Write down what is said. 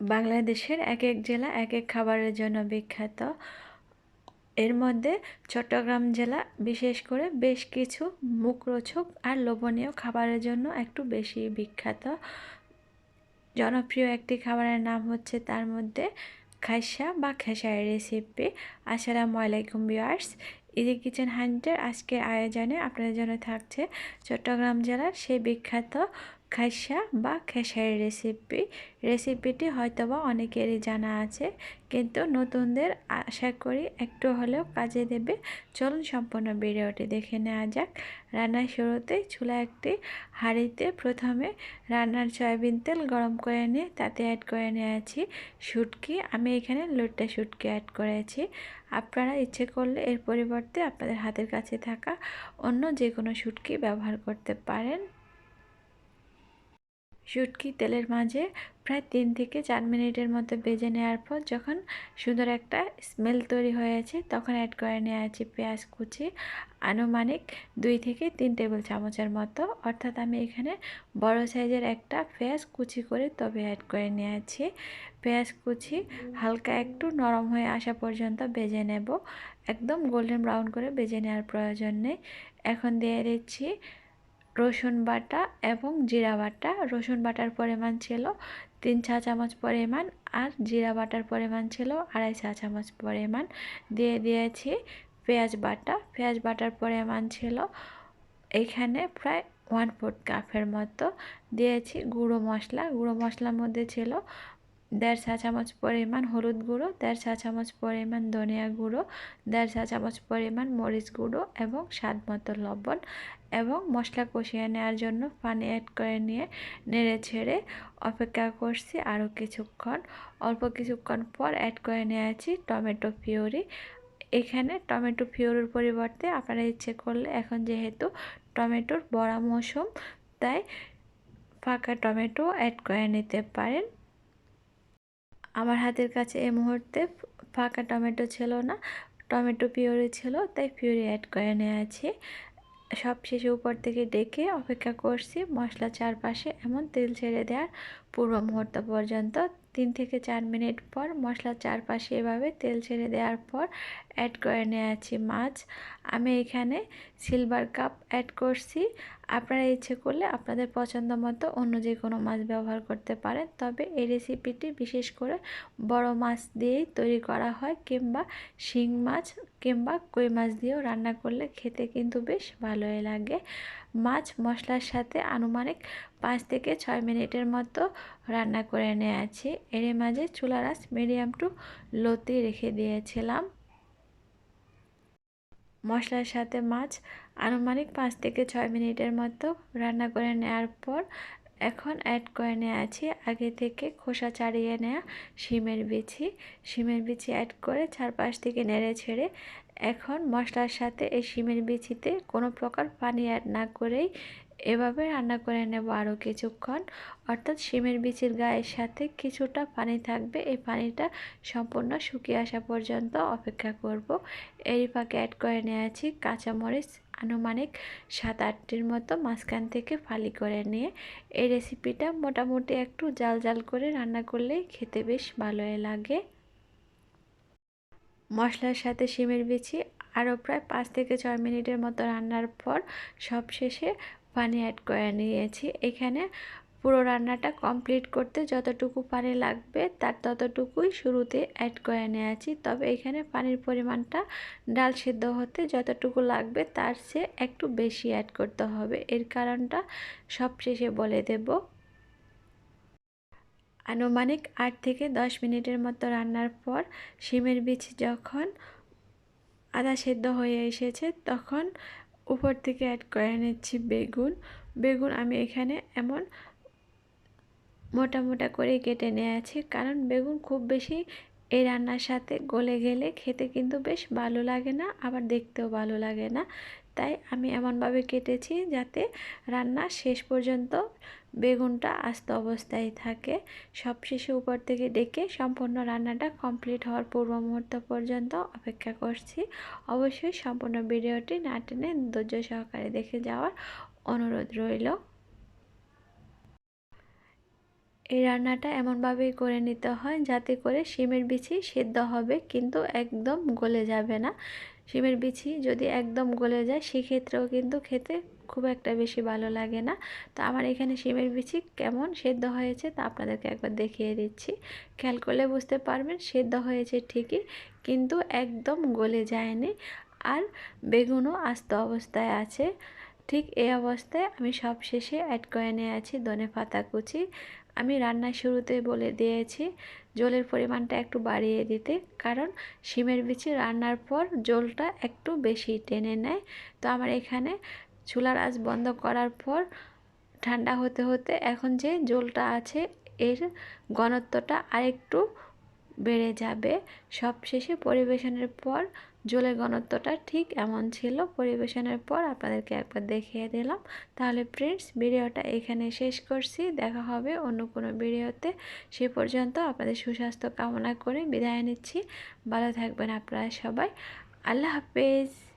বাংলাদেশের এক এক জেলা এক এক খাবারের জন্য বিখ্যাত। এর মধ্যে চট্টগ্রাম জেলা বিশেষ করে বেশ কিছু মুখরোচক আর লোভনীয় খাবারের জন্য একটু বেশি বিখ্যাত। জনপ্রিয় একটি খাবারের নাম হচ্ছে তার মধ্যে খাইসা বা খেসারি রেসিপি আসসালামু আলাইকুম বিয়ার্স ইজি কিচেন হান্টের আজকের আয়োজনে আপনাদের জন্য থাকছে চট্টগ্রাম জেলার সেই বিখ্যাত খাইসা বা খেসারের রেসিপি রেসিপিটি হয়তোবা অনেকেরই জানা আছে, কিন্তু নতুনদের আশা করি একটু হলেও কাজে দেবে। চলুন সম্পূর্ণ ভিডিওটি দেখে নেওয়া যাক। রান্নার শুরুতে চুলা একটি হাঁড়িতে প্রথমে রান্নার সয়াবিন তেল গরম করে নিয়ে তাতে অ্যাড করে নিয়েছি শুটকি। আমি এখানে লোটটা শুটকি অ্যাড করেছি। আপনারা ইচ্ছে করলে এর পরিবর্তে আপনাদের হাতের কাছে থাকা অন্য যে কোনো শুটকি ব্যবহার করতে পারেন। শুটকি তেলের মাঝে প্রায় তিন থেকে চার মিনিটের মতো বেজে নেওয়ার পর যখন সুন্দর একটা স্মেল তৈরি হয়েছে, তখন অ্যাড করে নেওয়া আছে পেঁয়াজ কুচি, আনুমানিক দুই থেকে তিন টেবিল চামচের মতো। অর্থাৎ আমি এখানে বড় সাইজের একটা পেঁয়াজ কুচি করে তবে অ্যাড করে নিয়েছি পেঁয়াজ কুচি হালকা একটু নরম হয়ে আসা পর্যন্ত বেজে নেব। একদম গোল্ডেন ব্রাউন করে বেজে নেওয়ার প্রয়োজন নেই। এখন দিয়ে দিচ্ছি রসুন বাটা এবং জিরা বাটা। রসুন বাটার পরিমাণ ছিল তিন চা চামচ পরিমাণ আর জিরা বাটার পরিমাণ ছিল আড়াই চা চামচ পরিমাণ। দিয়ে দিয়েছি পেঁয়াজ বাটা। পেঁয়াজ বাটার পরিমাণ ছিল এখানে প্রায় ওয়ান ফোর্থ কাপের মতো। দিয়েছি গুঁড়ো মশলা। গুঁড়ো মশলার মধ্যে ছিল দেড় চা চামচ পরিমাণ হলুদ গুঁড়ো, দেড় চা চামচ পরিমাণ ধনিয়া গুঁড়ো, দেড় চা চামচ পরিমাণ মরিচ গুঁড়ো এবং স্বাদ মতো লবণ এবং মশলা কষিয়ে নেওয়ার জন্য পানি অ্যাড করে নিয়ে নেড়ে ছেড়ে অপেক্ষা করছি আরও কিছুক্ষণ। অল্প কিছুক্ষণ পর অ্যাড করে নিয়েছি টমেটো পিউরি। এখানে টমেটো পিউরির পরিবর্তে আপনারা ইচ্ছে করলে এখন যেহেতু টমেটোর বড়া মৌসুম, তাই ফাঁকা টমেটো অ্যাড করে নিতে পারেন। আমার হাতের কাছে এই মুহূর্তে ফাঁকা টমেটো ছিল না, টমেটো পিওরি ছিল, তাই পিওরি অ্যাড করে নিয়েছি। সব শেষে উপর থেকে ডেকে অপেক্ষা করছি মশলা চারপাশে এমন তেল ছেড়ে দেওয়ার পূর্ব মুহূর্ত পর্যন্ত তিন থেকে চার মিনিট পর মশলার চারপাশে এভাবে তেল ছেড়ে দেওয়ার পর অ্যাড করে নিয়েছি মাছ। আমি এখানে সিলভার কাপ অ্যাড করছি। আপনারা ইচ্ছে করলে আপনাদের পছন্দ মতো অন্য যে কোনো মাছ ব্যবহার করতে পারেন। তবে এই রেসিপিটি বিশেষ করে বড় মাছ দিয়েই তৈরি করা হয় কিংবা শিং মাছ কিংবা কই মাছ দিয়েও রান্না করলে খেতে কিন্তু বেশ ভালোই লাগে। মাছ মশলার সাথে আনুমানিক পাঁচ থেকে ছয় মিনিটের মতো রান্না করে নিয়েছি। এর মাঝে চুলার আঁচ মিডিয়াম টু লোতে রেখে দিয়েছিলাম। মশলার সাথে মাছ আনুমানিক পাঁচ থেকে ছয় মিনিটের মতো রান্না করে নেওয়ার পর এখন অ্যাড করে নেওয়া আছে আগে থেকে খোসা ছাড়িয়ে নেওয়া শিমের বিচি। শিমের বিচি অ্যাড করে চারপাশ থেকে নেড়ে ছেড়ে এখন মশলার সাথে এই শিমের বিচিতে কোনো প্রকার পানি অ্যাড না করেই এভাবে রান্না করে নেব আরও কিছুক্ষণ। অর্থাৎ শিমের বিচির গায়ের সাথে কিছুটা পানি থাকবে। এই পানিটা সম্পূর্ণ শুকিয়ে আসা পর্যন্ত অপেক্ষা করব। এরই ফাঁকে অ্যাড করে নিয়েছি কাঁচামরিচ, আনুমানিক সাত আটটির মতো মাঝখান থেকে ফালি করে নিয়ে। এই রেসিপিটা মোটামুটি একটু জাল জাল করে রান্না করলেই খেতে বেশ ভালোই লাগে। মশলার সাথে শিমের বিচি আরও প্রায় পাঁচ থেকে ছয় মিনিটের মতো রান্নার পর সবশেষে পানি অ্যাড করে নিয়েছি। এখানে পুরো রান্নাটা কমপ্লিট করতে যতটুকু পানি লাগবে তার ততটুকুই শুরুতে অ্যাড করে নিয়েছি। তবে এখানে পানির পরিমাণটা ডাল সিদ্ধ হতে যতটুকু লাগবে তার চেয়ে একটু বেশি অ্যাড করতে হবে। এর কারণটা সব শেষে বলে দেব। আনুমানিক আট থেকে দশ মিনিটের মতো রান্নার পর শিমের বীজ যখন আদা সেদ্ধ হয়ে এসেছে তখন উপর থেকে অ্যাড করে নিচ্ছি বেগুন। বেগুন আমি এখানে এমন মোটা মোটা করে কেটে নিয়েছি কারণ বেগুন খুব বেশি এই রান্নার সাথে গলে গেলে খেতে কিন্তু বেশ ভালো লাগে না, আবার দেখতেও ভালো লাগে না। তাই আমি এমনভাবে কেটেছি যাতে রান্না শেষ পর্যন্ত বেগুনটা আস্ত অবস্থায় থাকে। সবশেষে উপর থেকে ডেকে সম্পূর্ণ রান্নাটা কমপ্লিট হওয়ার পূর্ব মুহূর্ত পর্যন্ত অপেক্ষা করছি। অবশ্যই সম্পূর্ণ ভিডিওটি না টেনে ধৈর্য সহকারে দেখে যাওয়ার অনুরোধ রইল। এই রান্নাটা এমনভাবেই করে নিতে হয় যাতে করে শিমের বিচি সিদ্ধ হবে, কিন্তু একদম গলে যাবে না। শিমের বিচি যদি একদম গলে যায়, সেক্ষেত্রেও কিন্তু খেতে খুব একটা বেশি ভালো লাগে না। তো আমার এখানে শিমের বিচি কেমন সেদ্ধ হয়েছে তা আপনাদেরকে একবার দেখিয়ে দিচ্ছি। খেয়াল করলে বুঝতে পারবেন, সেদ্ধ হয়েছে ঠিকই, কিন্তু একদম গলে যায়নি। আর বেগুনও আস্ত অবস্থায় আছে। ঠিক এই অবস্থায় আমি সব শেষে অ্যাড করে নিয়েছি ধনে পাতা কুচি। আমি রান্নার শুরুতে বলে দিয়েছি জলের পরিমাণটা একটু বাড়িয়ে দিতে। কারণ শিমের বিচি রান্নার পর জলটা একটু বেশি টেনে নেয়। তো আমার এখানে চুলার আঁচ বন্ধ করার পর ঠান্ডা হতে হতে এখন যে জলটা আছে এর ঘনত্বটা আরেকটু বেড়ে যাবে। সবশেষে পরিবেশনের পর জলের ঘনত্বটা ঠিক এমন ছিল। পরিবেশনের পর আপনাদেরকে একবার দেখিয়ে দিলাম। তাহলে ফ্রেন্ডস ভিডিওটা এখানে শেষ করছি। দেখা হবে অন্য কোনো ভিডিওতে। সে পর্যন্ত আপনাদের সুস্বাস্থ্য কামনা করে বিদায় নিচ্ছি। ভালো থাকবেন আপনারা সবাই। আল্লাহ হাফেজ।